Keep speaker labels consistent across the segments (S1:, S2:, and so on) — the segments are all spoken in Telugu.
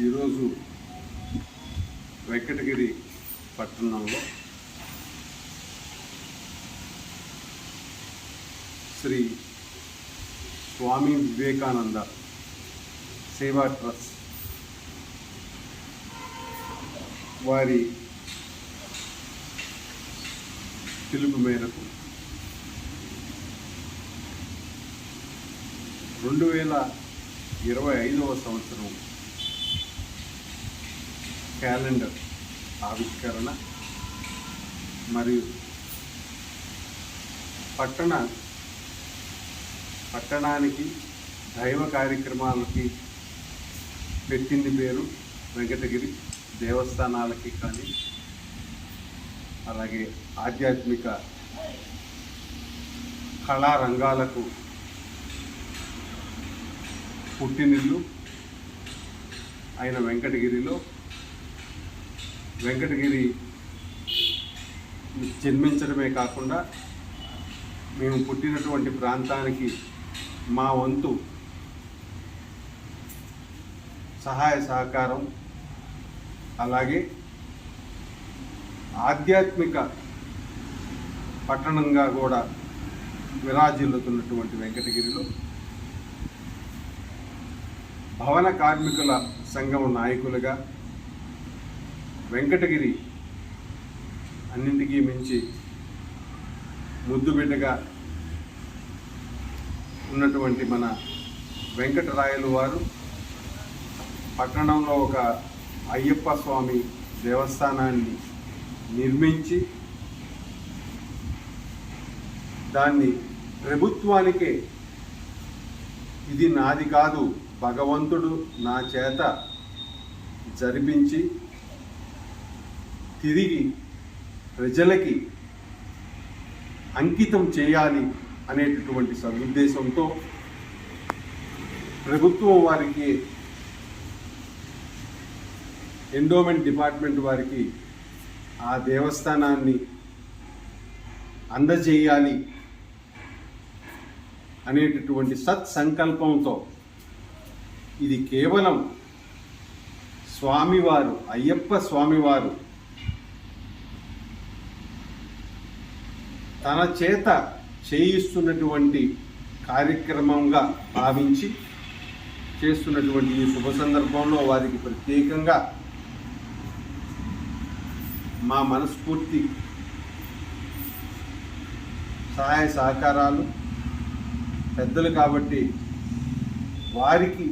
S1: ఈరోజు వెంకటగిరి పట్టణంలో శ్రీ స్వామి వివేకానంద సేవా ట్రస్ట్ వారి పిలుపు మేరకు రెండు వేల ఇరవై ఐదవ సంవత్సరం క్యాలెండర్ ఆవిష్కరణ మరియు పట్టణ పట్టణానికి దైవ కార్యక్రమాలకి పెట్టింది పేరు వెంకటగిరి దేవస్థానాలకి కానీ అలాగే ఆధ్యాత్మిక కళారంగాలకు పుట్టినిల్లు అయిన వెంకటగిరిలో. వెంకటగిరి జన్మించడమే కాకుండా మేము పుట్టినటువంటి ప్రాంతానికి మా వంతు సహాయ సహకారం అలాగే ఆధ్యాత్మిక పట్టణంగా కూడా విరాజిల్లుతున్నటువంటి వెంకటగిరిలో. భవన కార్మికుల సంఘం నాయకులుగా వెంకటగిరి అన్నింటికీ మించి ముద్దుబిడ్డగా ఉన్నటువంటి మన వెంకటరాయలు వారు పట్టణంలో ఒక అయ్యప్ప స్వామి దేవస్థానాన్ని నిర్మించి దాన్ని ప్రభుత్వానికే ఇది నాది కాదు భగవంతుడు నా చేత జరిపించి తిరిగి ప్రజలకి అంకితం చేయాలి అనేటటువంటి సదుద్దేశంతో ప్రభుత్వం వారికి ఎండోమెంట్ డిపార్ట్మెంట్ వారికి ఆ దేవస్థానాన్ని అందజేయాలి అనేటటువంటి సత్సంకల్పంతో ఇది కేవలం స్వామివారు అయ్యప్ప స్వామివారు తన చేత చేయిస్తున్నటువంటి కార్యక్రమంగా భావించి చేస్తున్నటువంటి ఈ శుభ సందర్భంలో వారికి ప్రత్యేకంగా మా మనస్ఫూర్తి సహాయ సహకారాలు. పెద్దలు కాబట్టి వారికి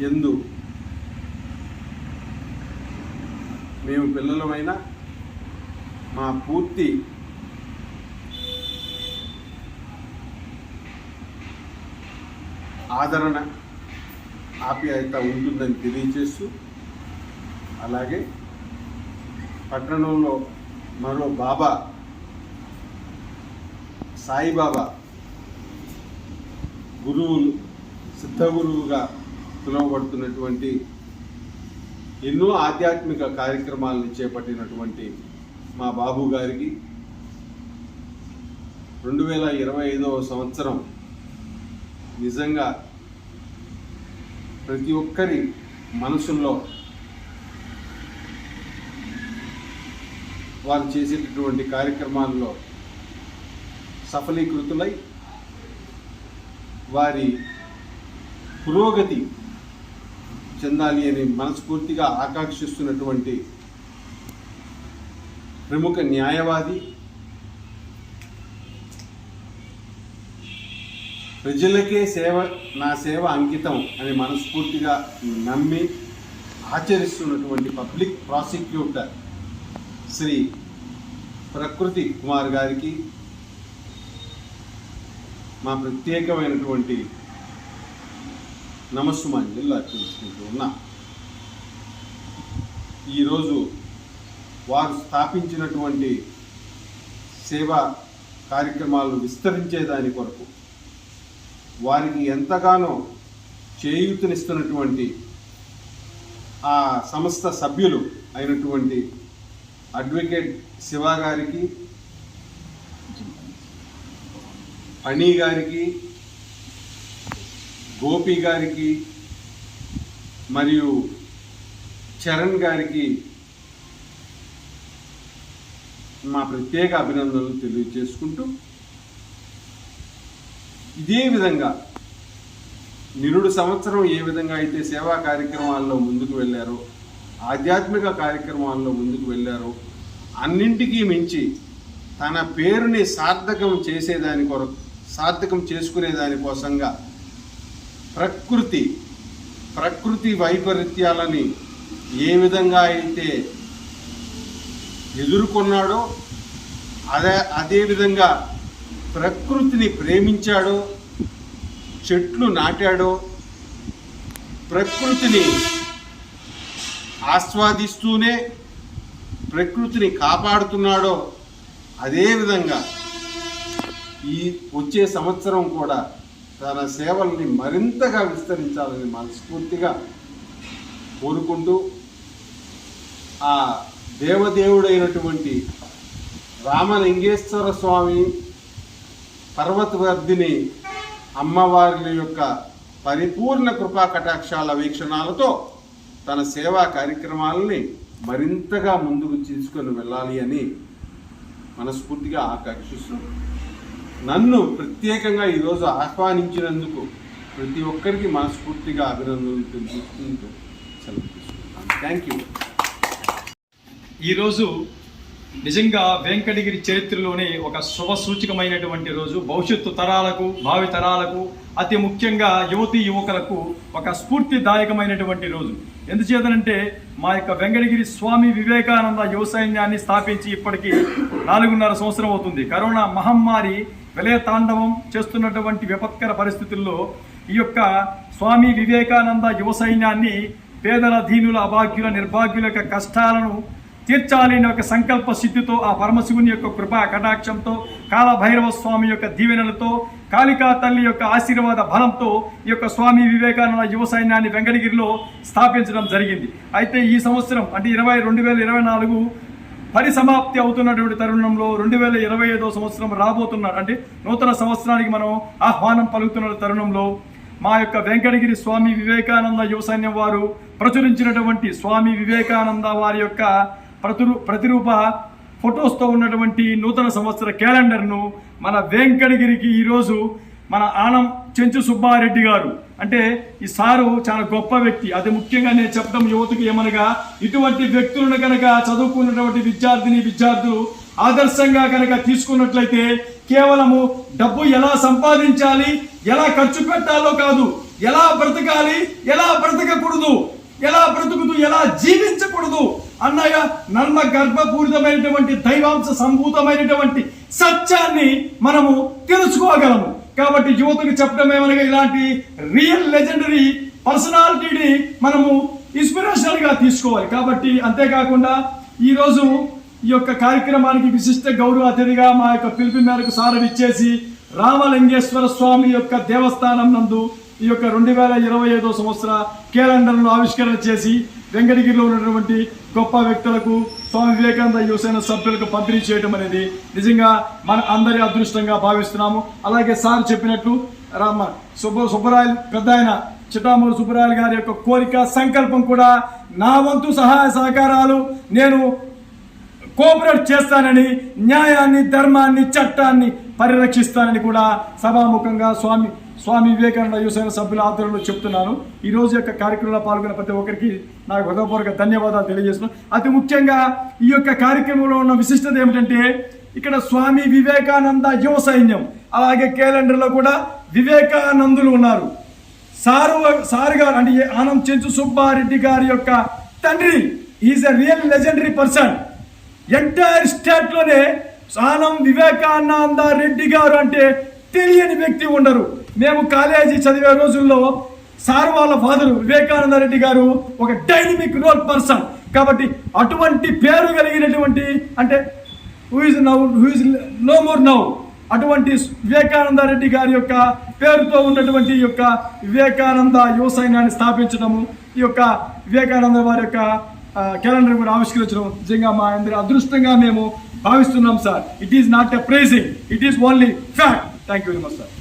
S1: ఎందు మేము పిల్లలమైనా మా పూర్తి ఆదరణ ఆప్యాయత ఉంటుందని తెలియచేస్తూ అలాగే పట్టణంలో మరో బాబా సాయిబాబా గురువులు సిద్ధ గురువుగా పిలువబడుతున్నటువంటి ఎన్నో ఆధ్యాత్మిక కార్యక్రమాలను చేపట్టినటువంటి మా బాబు గారికి రెండు వేల ఇరవై ఐదవ సంవత్సరం నిజంగా ప్రతి ఒక్కరి మనసుల్లో వారు చేసేటటువంటి కార్యక్రమాల్లో సఫలీకృతులై వారి పురోగతి చెందాలి అని మనస్ఫూర్తిగా ఆకాంక్షిస్తున్నటువంటి ప్రముఖ న్యాయవాది ప్రజలకే సేవ నా సేవ అంకితం అని మనస్ఫూర్తిగా నమ్మి ఆచరిస్తున్నటువంటి పబ్లిక్ ప్రాసిక్యూటర్ శ్రీ ప్రకృతి కుమార్ గారికి మా ప్రత్యేకమైనటువంటి నమస్సుమాంజలు అర్పించుకుంటూ ఉన్నా. ఈరోజు వారు స్థాపించినటువంటి సేవా కార్యక్రమాలను విస్తరించేదాని కొరకు వారికి ఎంతగానో చేయూతనిస్తున్నటువంటి ఆ సంస్థ సభ్యులు అయినటువంటి అడ్వకేట్ శివ గారికి ఫణి గారికి గోపి గారికి మరియు చరణ్ గారికి మా ప్రత్యేక అభినందనలు తెలియజేసుకుంటూ ఇదే విధంగా నిరుడు సంవత్సరం ఏ విధంగా అయితే సేవా కార్యక్రమాల్లో ముందుకు వెళ్ళారో ఆధ్యాత్మిక కార్యక్రమాల్లో ముందుకు వెళ్ళారో అన్నింటికీ మించి తన పేరుని సార్థకం చేసేదాని కొరకు సార్థకం చేసుకునే దానికోసంగా ప్రకృతి ప్రకృతి వైపరీత్యాలని ఏ విధంగా అయితే ఎదుర్కొన్నాడో అదే అదేవిధంగా ప్రకృతిని ప్రేమించాడో చెట్లు నాటాడో ప్రకృతిని ఆస్వాదిస్తూనే ప్రకృతిని కాపాడుతున్నాడో అదేవిధంగా ఈ వచ్చే సంవత్సరం కూడా తన సేవల్ని మరింతగా విస్తరించాలని మనస్ఫూర్తిగా కోరుకుంటూ ఆ దేవదేవుడైనటువంటి రామలింగేశ్వర స్వామి పర్వతవర్ధిని అమ్మవారి యొక్క పరిపూర్ణ కృపా కటాక్షాల వీక్షణాలతో తన సేవా కార్యక్రమాలని మరింతగా ముందుకు తీసుకొని వెళ్ళాలి అని మనస్ఫూర్తిగా ఆకాంక్షిస్తున్నాను నన్ను ప్రత్యేకంగా ఈరోజు ఆహ్వానించినందుకు ప్రతి ఒక్కరికి మనస్ఫూర్తిగా అభినందనలు తెలియజేసుకుంటూ సెలవు తీసుకుంటాను. థ్యాంక్ యూ
S2: ఈరోజు నిజంగా వెంకటగిరి చరిత్రలోనే ఒక శుభ సూచకమైనటువంటి రోజు. భవిష్యత్తు తరాలకు భావి తరాలకు అతి ముఖ్యంగా యువతి యువకులకు ఒక స్ఫూర్తిదాయకమైనటువంటి రోజు. ఎందుచేతనంటే మా యొక్క వెంకటగిరి స్వామి వివేకానంద యువ సైన్యాన్ని స్థాపించి ఇప్పటికీ నాలుగున్నర సంవత్సరం అవుతుంది. కరోనా మహమ్మారి విలయతాండవం చేస్తున్నటువంటి విపత్కర పరిస్థితుల్లో ఈ యొక్క స్వామి వివేకానంద యువ సైన్యాన్ని పేదల దీనుల అభాగ్యుల నిర్భాగ్యుల యొక్క కష్టాలను తీర్చాలని ఒక సంకల్ప సిద్ధితో ఆ పరమశివుని యొక్క కృపా కటాక్షంతో కాలభైరవ స్వామి యొక్క దీవెనలతో కాళికా తల్లి యొక్క ఆశీర్వాద బలంతో ఈ యొక్క స్వామి వివేకానంద యువ సైన్యాన్ని వెంకటగిరిలో స్థాపించడం జరిగింది. అయితే ఈ సంవత్సరం అంటే ఇరవై రెండు వేల ఇరవై నాలుగు పరిసమాప్తి అవుతున్నటువంటి తరుణంలో రెండు వేల ఇరవై ఐదో సంవత్సరం రాబోతున్నాడు అంటే నూతన సంవత్సరానికి మనం ఆహ్వానం పలుకుతున్న తరుణంలో మా యొక్క వెంకటగిరి స్వామి వివేకానంద యువసైన్యం వారు ప్రచురించినటువంటి స్వామి వివేకానంద వారి యొక్క ప్రతిరూ ప్రతిరూప ఫొటోస్తో ఉన్నటువంటి నూతన సంవత్సర క్యాలెండర్ను మన వెంకటగిరికి ఈరోజు మన ఆనం చెంచు సుబ్బారెడ్డి గారు. అంటే ఈ సారు చాలా గొప్ప వ్యక్తి. అది ముఖ్యంగా నేను చెప్పడం యువతకు ఏమనగా ఇటువంటి వ్యక్తులను కనుక చదువుకున్నటువంటి విద్యార్థిని విద్యార్థులు ఆదర్శంగా కనుక తీసుకున్నట్లయితే కేవలము డబ్బు ఎలా సంపాదించాలి ఎలా ఖర్చు పెట్టాలో కాదు ఎలా బ్రతకాలి ఎలా బ్రతకకూడదు ఎలా బ్రతుకుతూ ఎలా జీవించకూడదు అన్నయ్య నర్మ గర్భపూరితమైనటువంటి దైవాంశ సంభూతమైనటువంటి సత్యాన్ని మనము తెలుసుకోగలము. కాబట్టి యువతకు చెప్పడం ఏమనగా ఇలాంటి రియల్ లెజెండరీ పర్సనాలిటీని మనము ఇన్స్పిరేషనల్గా తీసుకోవాలి. కాబట్టి అంతేకాకుండా ఈరోజు ఈ యొక్క కార్యక్రమానికి విశిష్ట గౌరవ అతిథిగా మా యొక్క పిలుపు మేరకు సారం ఇచ్చేసి రామలింగేశ్వర స్వామి యొక్క దేవస్థానం నందు ఈ యొక్క రెండు వేల ఇరవై ఐదో సంవత్సర క్యాలెండర్ను ఆవిష్కరణ చేసి వెంకటగిరిలో ఉన్నటువంటి గొప్ప వ్యక్తులకు స్వామి వివేకానంద యువసేన సభ్యులకు పంపిణీ చేయడం అనేది నిజంగా మన అందరి అదృష్టంగా భావిస్తున్నాము. అలాగే సార్ చెప్పినట్లు రామ సుబ్బ సుబ్బరాయలు పెద్ద ఆయన చిట్టామూరు సుబ్బరాయలు గారి యొక్క కోరిక సంకల్పం కూడా నా వంతు సహాయ సహకారాలు. నేను కోఆపరేట్ చేస్తానని న్యాయాన్ని ధర్మాన్ని చట్టాన్ని పరిరక్షిస్తానని కూడా సభాముఖంగా స్వామి స్వామి వివేకానంద యువసేన సభ్యుల ఆధ్వర్యంలో చెప్తున్నాను. ఈ రోజు యొక్క కార్యక్రమంలో పాల్గొన్న ప్రతి ఒక్కరికి నాకు హృదయపూర్వక ధన్యవాదాలు తెలియజేస్తున్నాను. అతి ముఖ్యంగా ఈ యొక్క కార్యక్రమంలో ఉన్న విశిష్టత ఏమిటంటే ఇక్కడ స్వామి వివేకానంద యువ సైన్యం అలాగే క్యాలెండర్లో కూడా వివేకానందులు ఉన్నారు. సారు సారు గారు అంటే ఆనం చెంచు సుబ్బారెడ్డి గారి యొక్క తండ్రి is a real legendary person entire స్టేట్లోనే Anam Vivekananda Reddy గారు అంటే తెలియని వ్యక్తి ఉండరు. మేము కాలేజీ చదివే రోజుల్లో సార్ వాళ్ళ ఫాదర్ వివేకానంద రెడ్డి గారు ఒక డైనమిక్ రోల్ పర్సన్. కాబట్టి అటువంటి పేరు కలిగినటువంటి అంటే who is now who is no more now అటువంటి వివేకానంద రెడ్డి గారి యొక్క పేరుతో ఉన్నటువంటి ఈ యొక్క వివేకానంద యువ సైన్యాన్ని స్థాపించడము ఈ యొక్క వివేకానంద వారి యొక్క క్యాలెండర్ కూడా ఆవిష్కరించడం నిజంగా మా అందరి అదృష్టంగా మేము భావిస్తున్నాం sir. It is not a praising it is only fact thank you very much sir